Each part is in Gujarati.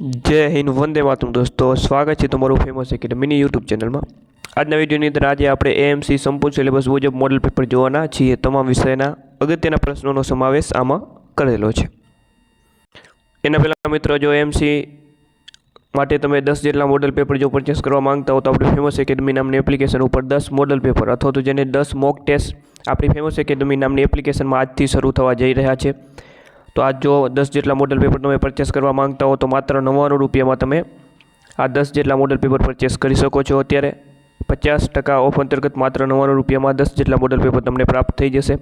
જય હિન્દ, વંદે માતરમ દોસ્તો. સ્વાગત છે તમારું ફેમસ એકેડમીની યુટ્યુબ ચેનલમાં આજના વિડીયોની અંદર આજે આપણે એએમસી સંપૂર્ણ સિલેબસ મુજબ મોડલ પેપર જોવાના છીએ. તમામ વિષયના અગત્યના પ્રશ્નોનો સમાવેશ આમાં કરેલો છે. એના પહેલાં મિત્રો, જો એમસી માટે તમે દસ જેટલા મોડલ પેપર જો પરચેસ કરવા માંગતા હો તો આપણી ફેમસ એકેડમી નામની એપ્લિકેશન ઉપર દસ મોડલ પેપર અથવા તો જેને દસ મોક ટેસ્ટ આપણી ફેમસ એકેડમી નામની એપ્લિકેશનમાં આજથી શરૂ થવા જઈ રહ્યા છે. તો આ જો દસ જેટલા મોડલ પેપર તમે પરચેસ કરવા માંગતા હો તો માત્ર નવ્વાણું રૂપિયામાં તમે આ દસ જેટલા મોડલ પેપર પરચેસ કરી શકો છો અત્યારે. પચાસ ટકા ઓફ અંતર્ગત માત્ર નવ્વાણું રૂપિયામાં દસ જેટલા મોડલ પેપર તમને પ્રાપ્ત થઈ જશે.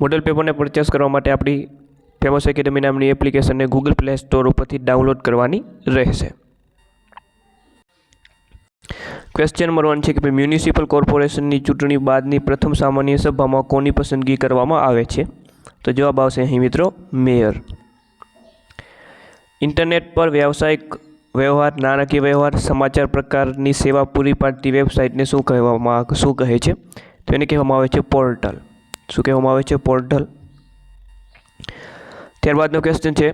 મોડલ પેપરને પરચેસ કરવા માટે આપણી ફેમસ એકેડમી નામની એપ્લિકેશનને ગૂગલ પ્લે સ્ટોર ઉપરથી ડાઉનલોડ કરવાની રહેશે. ક્વેશ્ચન નંબર વન છે કે મ્યુનિસિપલ કોર્પોરેશનની ચૂંટણી બાદની પ્રથમ સામાન્ય સભામાં કોની પસંદગી કરવામાં આવે છે? તો જવાબ આવશે અહીં મિત્રો મેયર. ઇન્ટરનેટ પર વ્યાવસાયિક વ્યવહાર, નાણાકીય વ્યવહાર, સમાચાર પ્રકારની સેવા પૂરી પાડતી વેબસાઇટને શું કહેવામાં શું કહે છે? તો એને કહેવામાં આવે છે પોર્ટલ. શું કહેવામાં આવે છે પોર્ટલ? ત્યારબાદનો ક્વેશ્ચન છે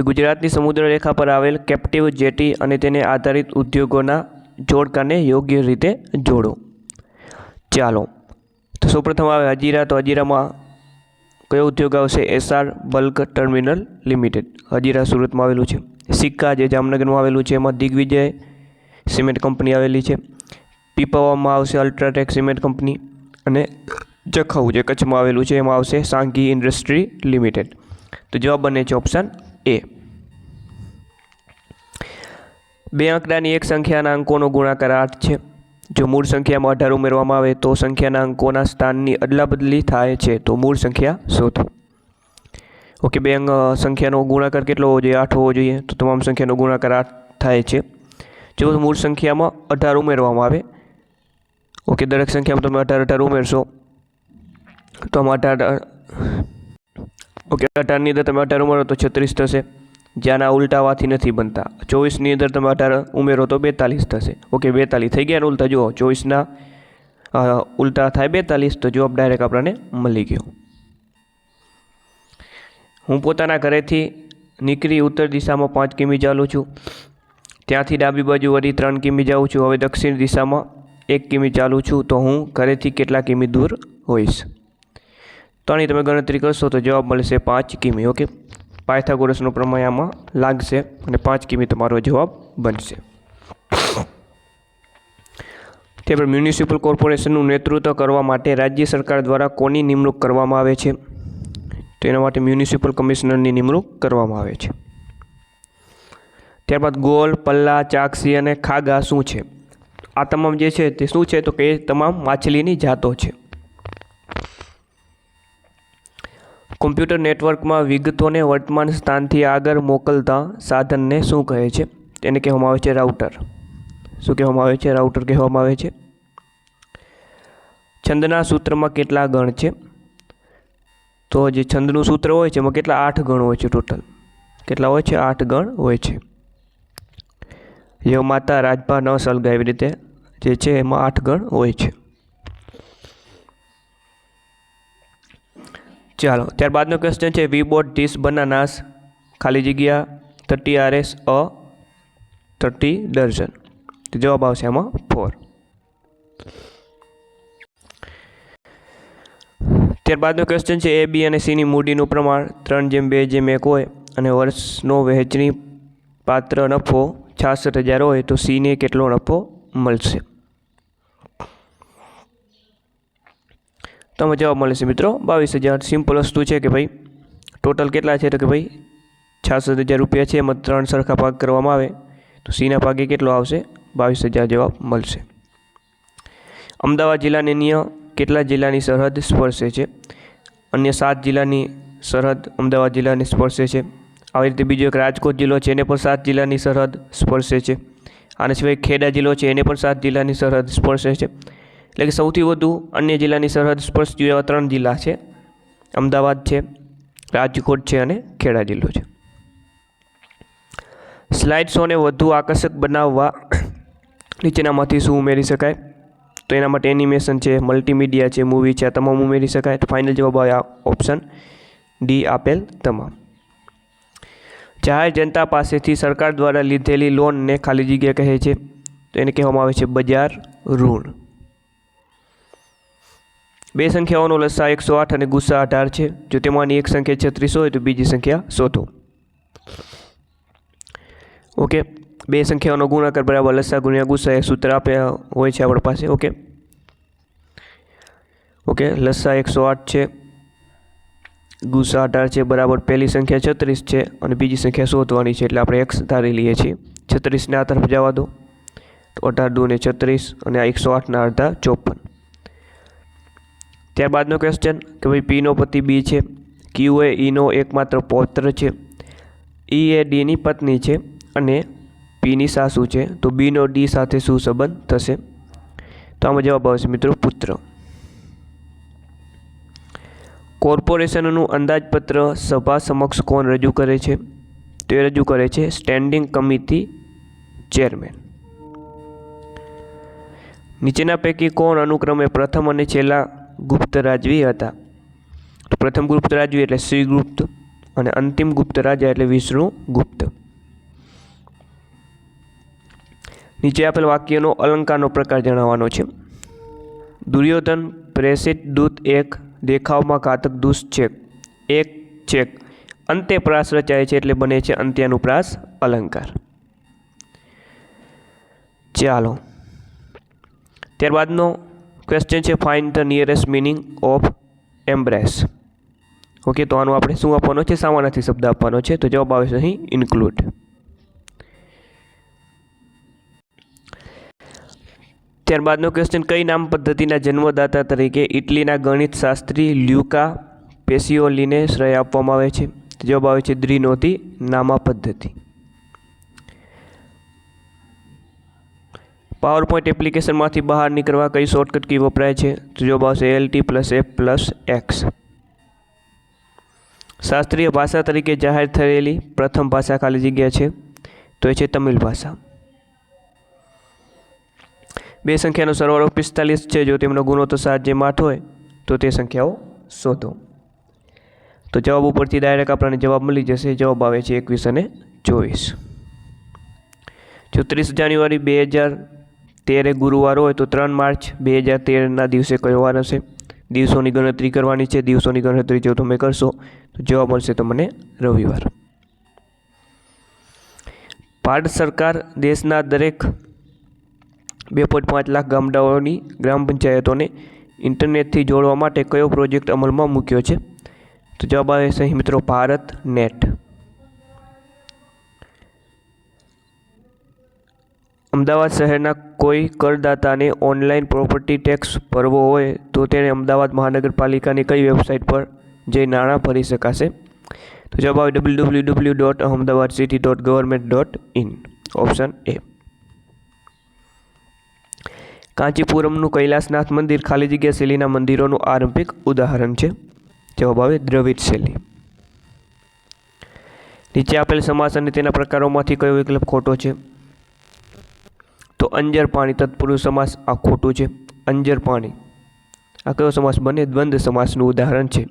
ગુજરાતની સમુદ્ર રેખા પર આવેલ કેપ્ટિવ જેટી અને તેને આધારિત ઉદ્યોગોના જોડકાને યોગ્ય રીતે જોડો. ચાલો, તો સૌપ્રથમ આવે હજીરા. તો હજીરામાં કયો ઉદ્યોગ આવશે? SR bulk terminal limited Hazira સુરતમાં આવેલું છે. સિક્કા જે જામનગરમાં આવેલું છે, એમાં દિગ્વિજય સિમેન્ટ કંપની આવેલી છે. પીપાવામાં આવશે અલ્ટ્રાટેક સિમેન્ટ કંપની અને જખૌ જે કચ્છમાં આવેલું છે, એમાં આવશે સાંઘી ઇન્ડસ્ટ્રી લિમિટેડ તો જવાબ બને છે ઓપ્શન એ બે આંકડાની એક સંખ્યાના અંકોનો ગુણાકાર આઠ છે. જો મૂળ સંખ્યામાં અઢાર ઉમેરવામાં આવે તો સંખ્યાના અંકોના સ્થાનની અદલાબદલી થાય છે, તો મૂળ સંખ્યા શોધો. ઓકે, બે અંક સંખ્યાનો ગુણાકાર કેટલો હોવો જોઈએ? આઠ હોવો જોઈએ. તો તમામ સંખ્યાનો ગુણાકાર આઠ થાય છે. જો મૂળ સંખ્યામાં અઢાર ઉમેરવામાં આવે, ઓકે, દરેક સંખ્યામાં તમે અઢાર અઢાર ઉમેરશો, તો આમાં અઢાર ઓકે, અઢારની અંદર તમે અઢાર ઉમેરો તો છત્રીસ થશે. જ્યાંના ઉલટાવાથી નથી બનતા. ચોવીસની અંદર તમે અઢાર ઉમેરો તો બેતાલીસ થશે. ઓકે, બેતાલીસ થઈ ગયા ને ઉલટા. જુઓ, ચોવીસના ઉલટા થાય બેતાલીસ, તો જવાબ ડાયરેક્ટ આપણને મળી ગયો. હું પોતાના ઘરેથી નીકળી ઉત્તર દિશામાં પાંચ કિમી ચાલું છું. ત્યાંથી ડાબી બાજુ વળી ત્રણ કિમી જાઉં છું. હવે દક્ષિણ દિશામાં એક કિમી ચાલું છું. તો હું ઘરેથી કેટલા કિમી દૂર હોઈશ? તો આની તમે ગણતરી કરશો તો જવાબ મળશે પાંચ કિમી. ઓકે? પાયથાગોરસનો પ્રમેય આમાં લાગશે અને પાંચ કિમી તમારો જવાબ બનશે. ત્યારબાદ મ્યુનિસિપલ કોર્પોરેશનનું નેતૃત્વ કરવા માટે રાજ્ય સરકાર દ્વારા કોની નિમણૂક કરવામાં આવે છે? તો એના માટે મ્યુનિસિપલ કમિશનરની નિમણૂક કરવામાં આવે છે. ત્યારબાદ ગોલ, પલ્લા, ચાકસી અને ખાગા શું છે? આ તમામ જે છે તે શું છે? તો કે તમામ માછલીની જાતો છે. કોમ્પ્યુટર નેટવર્કમાં વિગતોને વર્તમાન સ્થાનથી આગળ મોકલતા સાધનને શું કહે છે? તેને કહેવામાં આવે છે રાઉટર. શું કહેવામાં આવે છે? રાઉટર કહેવામાં આવે છે. છંદના સૂત્રમાં કેટલા ગણ છે? તો જે છંદનું સૂત્ર હોય છે, એમાં કેટલા આઠ ગણ હોય છે ટોટલ? કેટલા હોય છે? આઠ ગણ હોય છે. ય માતા રાજભા ન સલગા એવી રીતે જે છે, એમાં આઠ ગણ હોય છે. ચાલો, ત્યારબાદનો ક્વેશ્ચન છે વી બોટ ધીસ બનાનાસ ખાલી જગ્યા thirty R S a thirty તો જવાબ આવશે એમાં ફોર ત્યારબાદનો ક્વેશ્ચન છે એ બી અને સીની મૂડીનું પ્રમાણ ત્રણ જેમ બે જેમ એક હોય અને વર્ષનો વહેંચણી પાત્ર નફો છાસઠ હજાર હોય તો સીને કેટલો નફો મળશે? તો જવાબ મળે છે મિત્રો. બાવીસ હજાર સિમ્પલ વસ્તુ છે કે ભાઈ ટોટલ કેટલા છે તો કે ભાઈ, છાસઠ હજાર રૂપિયા છે, એમાં ત્રણ સરખા ભાગ કરવામાં આવે. તો સીના ભાગે કેટલો આવશે? બાવીસ હજાર જવાબ મળશે. અમદાવાદ જિલ્લાની અન્ય કેટલા જિલ્લાની સરહદ સ્પર્શે છે? અન્ય સાત જિલ્લાની સરહદ અમદાવાદ જિલ્લાની સ્પર્શે છે. આવી રીતે બીજો એક રાજકોટ જિલ્લો છે, એને પણ સાત જિલ્લાની સરહદ સ્પર્શે છે. આના સિવાય ખેડા જિલ્લો છે, એને પણ સાત જિલ્લાની સરહદ સ્પર્શે છે. એટલે કે સૌથી વધુ અન્ય જિલ્લાની સરહદ સ્પર્શતી એવા ત્રણ જિલ્લા છે, અમદાવાદ છે, રાજકોટ છે અને ખેડા જિલ્લો છે. સ્લાઇડ શોને વધુ આકર્ષક બનાવવા નીચેનામાંથી શું ઉમેરી શકાય? તો એના માટે એનિમેશન છે મલ્ટીમીડિયા છે મૂવી છે, આ તમામ ઉમેરી શકાય. તો ફાઇનલ જવાબ આવે ઓપ્શન ડી આપેલ તમામ. જાહેર જનતા પાસેથી સરકાર દ્વારા લીધેલી લોનને ખાલી જગ્યા કહે છે. તો એને કહેવામાં આવે છે બજાર ઋણ. બે સંખ્યાઓનો લસા એકસો આઠ અને ગુસ્સા અઢાર છે. જો તેમાંની એક સંખ્યા છત્રીસ હોય તો બીજી સંખ્યા શોધો ઓકે. બે સંખ્યાઓનો ગુણાકાર બરાબર લસા ગુણ્યા ગુસ્સા એ સૂત્ર આપ્યા હોય છે આપણી પાસે. ઓકે. ઓકે. લસા એકસો આઠ છે. ગુસ્સા અઢાર છે બરાબર. પહેલી સંખ્યા છત્રીસ છે અને બીજી સંખ્યા શોધવાની છે. એટલે આપણે એક્સ ધારી લઈએ છીએ. છત્રીસને આ તરફ જવા દો. તો અઢાર દૂને છત્રીસ અને આ એકસો આઠના અડધા ચોપન. ત્યારબાદનો ક્વેશ્ચન કે ભાઈ પીનો પતિ બી છે ક્યુ એ ઈનો એકમાત્ર પૌત્ર છે ઈ એ ડીની પત્ની છે અને પીની સાસુ છે, તો બીનો ડી સાથે શું સંબંધ થશે? તો આમાં જવાબ આવશે મિત્રો પુત્ર. કોર્પોરેશનનું અંદાજપત્ર સભા સમક્ષ કોણ રજૂ કરે છે? તે રજૂ કરે છે સ્ટેન્ડિંગ કમિટી ચેરમેન નીચેના પૈકી કોણ અનુક્રમે પ્રથમ અને છેલ્લા ગુપ્ત રાજવી હતા. પ્રથમ ગુપ્ત રાજવી એટલે શ્રી ગુપ્ત અને અંતિમ ગુપ્ત રાજા એટલે વિષ્ણુ ગુપ્ત. નીચે આપેલ વાક્યનો અલંકારનો પ્રકાર જણાવવાનો છે. દુર્યોધન પ્રેષિત દૂત એક, દેખાવમાં ઘાતક દુષ્ટ છે. એક છેક અંતે પ્રાસ રચાય છે એટલે બને છે અંત્યાનુપ્રાસ અલંકાર. ચાલો. ત્યારબાદનો ક્વેશ્ચન છે find the nearest meaning of embrace okay તો આનું આપણે શું આપવાનો છે? સામાનાથી શબ્દ આપવાનો છે. તો જવાબ આવશે અહીં ઇન્ક્લુડ ત્યારબાદનો ક્વેશ્ચન કઈ નામ પદ્ધતિના જન્મદાતા તરીકે ઇટલીના ગણિત શાસ્ત્રી લ્યુકા પેસિયોલીને શ્રેય આપવામાં આવે છે? જવાબ આવે છે દ્રિનોતી નામા પદ્ધતિ. પાવર પોઈન્ટ એપ્લિકેશનમાંથી બહાર નીકળવા કઈ શોર્ટકટ કી વપરાય છે? તો જવાબ આવશે L T plus F plus X શાસ્ત્રીય ભાષા તરીકે જાહેર થયેલી પ્રથમ ભાષા ખાલી જગ્યા છે, તો એ છે તમિલ ભાષા. બે સંખ્યાનો સરવાળો પિસ્તાલીસ છે, જો તેમનો ગુણોત્તર સાત જેમ આઠ હોય, તો તે સંખ્યાઓ શોધો. તો જવાબ ઉપરથી ડાયરેક્ટ આપણને જવાબ મળી જશે, જવાબ આવે છે એકવીસ અને ચોવીસ. જો ત્રીસ જાન્યુઆરી બે હજાર તેરે ગુરુવાર હોય તો ત્રણ માર્ચ બે હજાર તેરના દિવસે કયો વાર હશે? દિવસોની ગણતરી કરવાની છે. દિવસોની ગણતરી જો તમે કરશો, તો જવાબ મળશે તમને રવિવાર. ભારત સરકાર દેશના દરેક બે પોઈન્ટ પાંચ લાખ ગામડાઓની ગ્રામ પંચાયતોને ઇન્ટરનેટથી જોડવા માટે કયો પ્રોજેક્ટ અમલમાં મૂક્યો છે? તો જવાબ આવે છે મિત્રો, ભારત નેટ. અમદાવાદ શહેરના કોઈ કરદાતાને ઓનલાઈન પ્રોપર્ટી ટેક્સ ભરવો હોય તો તેણે અમદાવાદ મહાનગરપાલિકાની કઈ વેબસાઇટ પર જઈ નાણાં ભરી શકાશે? તો જવાબ આવે W W W dot Ahmedabad city dot government dot in option A કાંચીપુરમનું Kailasanath મંદિર ખાલી જગ્યા શૈલીના મંદિરોનું આરંભિક ઉદાહરણ છે. જવાબ આવે દ્રવિડ શૈલી. નીચે આપેલ સમાસ અને તેના પ્રકારોમાંથી કયો વિકલ્પ ખોટો છે? તો અંજર પાણી તત્પુરુષ સમાસ આ ખોટું છે. અંજર પાણી. આ કયો સમાસ બને? દ્વંદ્વ સમાસનું ઉદાહરણ છે.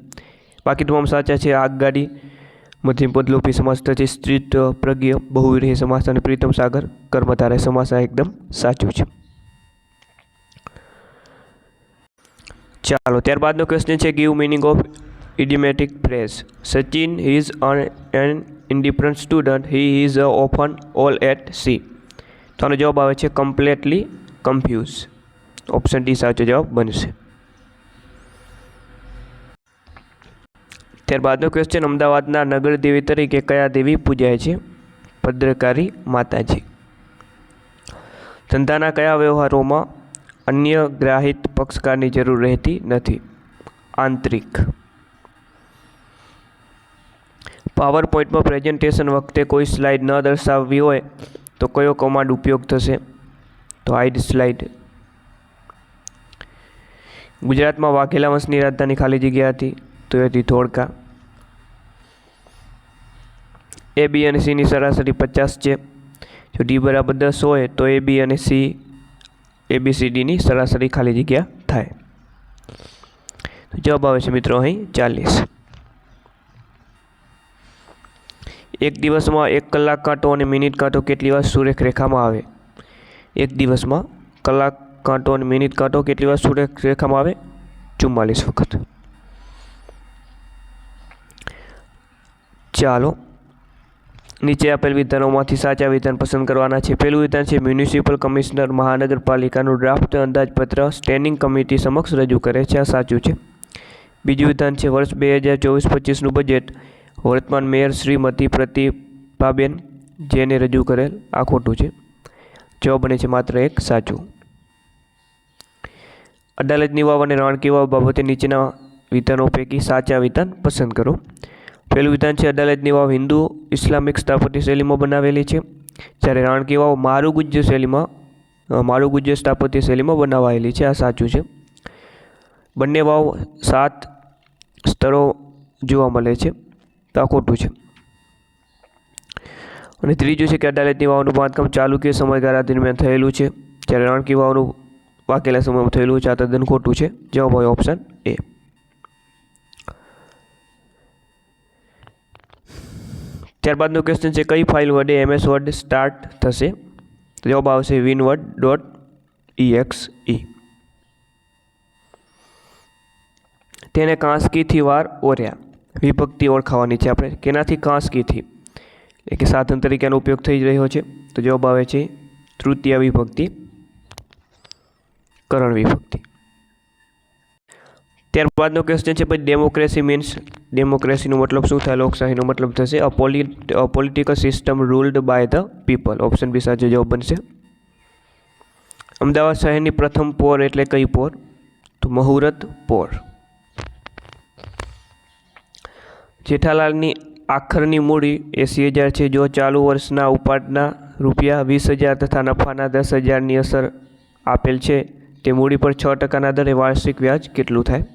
બાકી તમામ સાચા છે. આગગાડી મધ્યમ પદલોપી સમાસ થશે. સ્ત્રીત પ્રજ્ઞ, બહુવિરહી સમાસ અને પ્રીતમ સાગર, કર્મધારય સમાસ આ એકદમ સાચું છે. ચાલો, ત્યારબાદનો ક્વેશ્ચન છે. Give meaning of idiomatic phrase Sachin is an indifferent student he is often all at sea તો આનો જવાબ આવે છે કમ્પ્લેટલી કન્ફ્યુઝ ઓપ્શન ડી સાચો જવાબ બનશે. ત્યારબાદનો ક્વેશ્ચન અમદાવાદના નગર દેવી તરીકે કયા દેવી પૂજાય છે? ભદ્રકારી માતાજી. ધંધાના કયા વ્યવહારોમાં અન્ય ગ્રાહિત પક્ષકારની જરૂર રહેતી નથી? આંતરિક. પાવર પોઈન્ટમાં પ્રેઝન્ટેશન વખતે કોઈ સ્લાઇડ ન દર્શાવવી હોય તો કયો કમાન્ડ ઉપયોગ થશે? તો હાઇડ સ્લાઇડ ગુજરાતમાં વાઘેલા વંશની રાજધાની ખાલી જગ્યા હતી, તો એ હતી ધોળકા. એ બી અને સીની સરાસરી પચાસ છે. જો ડી બરાબર દસ હોય, તો એ બી અને સી એ બી સી ડીની સરાસરી ખાલી જગ્યા થાય. જવાબ આવે છે મિત્રો અહીં ચાલીસ. એક દિવસમાં એક કલાક કાંટો અને મિનિટ કાંટો કેટલી વાર સુરેખ રેખામાં આવે? એક દિવસમાં કલાક કાંટો અને મિનિટ કાંટો કેટલી વાર સુરેખ રેખામાં આવે? ચુમ્માલીસ વખત. ચાલો, નીચે આપેલ વિધાનોમાંથી સાચા વિધાન પસંદ કરવાના છે. પહેલું વિધાન છે, મ્યુનિસિપલ કમિશનર મહાનગરપાલિકાનું ડ્રાફ્ટ અંદાજપત્ર સ્ટેન્ડિંગ કમિટી સમક્ષ રજૂ કરે છે. આ સાચું છે. બીજું વિધાન છે, વર્ષ બે હજાર ચોવીસ પચીસનું બજેટ. વર્તમાન મેયર શ્રીમતી પ્રતિભાબેન જેને રજૂ કરેલ આ ખોટું છે. જવાબ બને છે માત્ર એક, સાચું. અદાલતની વાવ અને રાણકી વાવ બાબતે નીચેના વિધાનો પૈકી સાચા વિધાન પસંદ કરો. પહેલું વિધાન છે, અદાલતની વાવ હિન્દુ ઇસ્લામિક સ્થાપત્ય શૈલીમાં બનાવેલી છે, જ્યારે રાણકી વાવ મારું ગુજ્ય શૈલીમાં મારું ગુજ્ય સ્થાપત્ય શૈલીમાં બનાવાયેલી છે. આ સાચું છે. બંને વાવ સાત સ્તરો જોવા મળે છે. તો આ ખોટું છે. અને ત્રીજું છે કે અદાલતની વાવનું બાંધકામ ચાલુકીય સમયગાળા દરમિયાન થયેલું છે? જ્યારે રણકી વાવનું વાકેલા સમયમાં થયેલું છે, આ તદ્દન ખોટું છે. જવાબ હોય ઓપ્શન એ ત્યારબાદનો ક્વેશ્ચન છે, કઈ ફાઇલ વડે એમએસ વર્ડ સ્ટાર્ટ થશે? તો જવાબ આવશે વિનવર્ડ ડોટ એક્સ ઈ તેને કાંસકીથી વાર ઓર્યા. વિભક્તિ ઓળખાવાની છે. આપણે કેનાથી કાંસકીથી? એટલે કે સાધન તરીકેનો ઉપયોગ થઈ રહ્યો છે. તો જવાબ આવે છે તૃતીય વિભક્તિ, કરણ વિભક્તિ. ત્યારબાદનો ક્વેશ્ચન છે પછી ડેમોક્રેસી મીન્સ ડેમોક્રેસીનો મતલબ શું થાય? લોકશાહીનો મતલબ થશે a political system ruled by the people option B સાચો જવાબ બનશે. અમદાવાદ શહેરની પ્રથમ પોર એટલે કઈ પોર? તો મહુરત પોર. જેઠાલાલની આખરની મૂડી એંસી હજાર છે. જો ચાલુ વર્ષના ઉપાડના રૂપિયા વીસ હજાર તથા નફાના દસ હજારની અસર આપેલ છે, તે મૂડી પર છ ટકાના દરે વાર્ષિક વ્યાજ કેટલું થાય?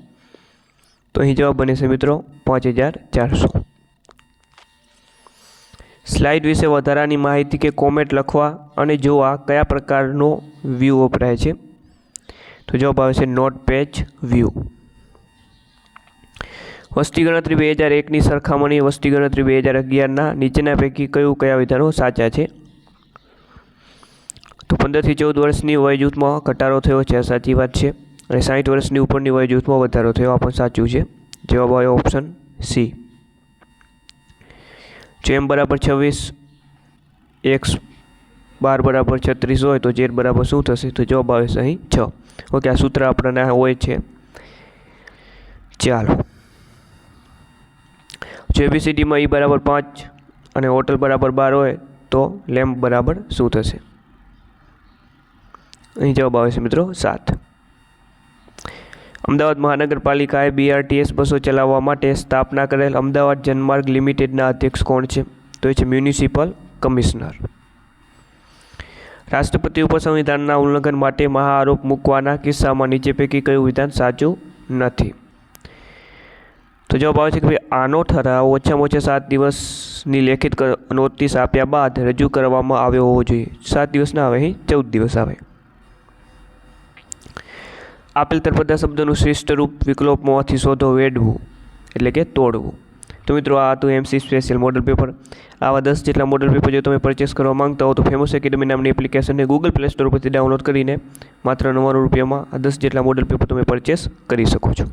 તો અહીં જવાબ બને છે મિત્રો પાંચ હજાર ચારસો. સ્લાઇડ વિશે વધારાની માહિતી કે કોમેન્ટ લખવા અને જોવા કયા પ્રકારનો વ્યૂ વપરાય છે? તો જવાબ આવે છે નોટ પેજ વ્યૂ. વસ્તી ગણતરી બે હજાર એકની સરખામણી વસ્તી ગણતરી બે હજાર અગિયારના નીચેના પૈકી કયું કયા વિધાનો સાચા છે? તો પંદરથી ચૌદ વર્ષની વય જૂથમાં ઘટાડો થયો છે સાચી વાત છે. અને સાઠ વર્ષની ઉપરની વય જૂથમાં વધારો થયો, આ પણ સાચું છે. જવાબ આવ્યો ઓપ્શન સી જો એમ બરાબર છવ્વીસ એક્સ બાર બરાબર છત્રીસ હોય તો ઝેડ બરાબર શું થશે? તો જવાબ આવે અહીં છ. ઓકે, આ સૂત્ર આપણને હોય છે. ચાલો. જો એબીસીડીમાં ઈ બરાબર પાંચ અને હોટલ બરાબર બાર હોય તો લેમ્પ બરાબર શું થશે? અહીં જવાબ આવે છે મિત્રો સાત. અમદાવાદ મહાનગરપાલિકાએ બીઆરટીએસ બસો ચલાવવા માટે સ્થાપના કરેલ અમદાવાદ જનમાર્ગ લિમિટેડના અધ્યક્ષ કોણ છે? તો એ છે મ્યુનિસિપલ કમિશનર. રાષ્ટ્રપતિ ઉપર સંવિધાનના ઉલ્લંઘન માટે મહાઆરોપ મૂકવાના કિસ્સામાં નીચે પૈકી કયું વિધાન સાચું નથી? તો જવાબ આવે છે કે ભાઈ આનો ઠરાવ ઓછામાં ઓછા સાત દિવસની લેખિત નોટિસ આપ્યા બાદ રજૂ કરવામાં આવ્યો હોવો જોઈએ. સાત દિવસ ના આવે અહીં ચૌદ દિવસ આવે. આપેલ તરફદા શબ્દનું શ્રેષ્ઠ રૂપ વિકલ્પમાંથી શોધો, વેડવું, એટલે કે તોડવું. તો મિત્રો, આ હતું એમસી સ્પેશિયલ મોડલ પેપર આવા દસ જેટલા મોડલ પેપર જો તમે પરચેસ કરવા માંગતા હો તો ફેમસ એકેડમી નામની એપ્લિકેશનને ગૂગલ પ્લે સ્ટોર પરથી ડાઉનલોડ કરીને માત્ર નવ્વાણું રૂપિયામાં આ દસ જેટલા મોડલ પેપર તમે પરચેસ કરી શકો છો.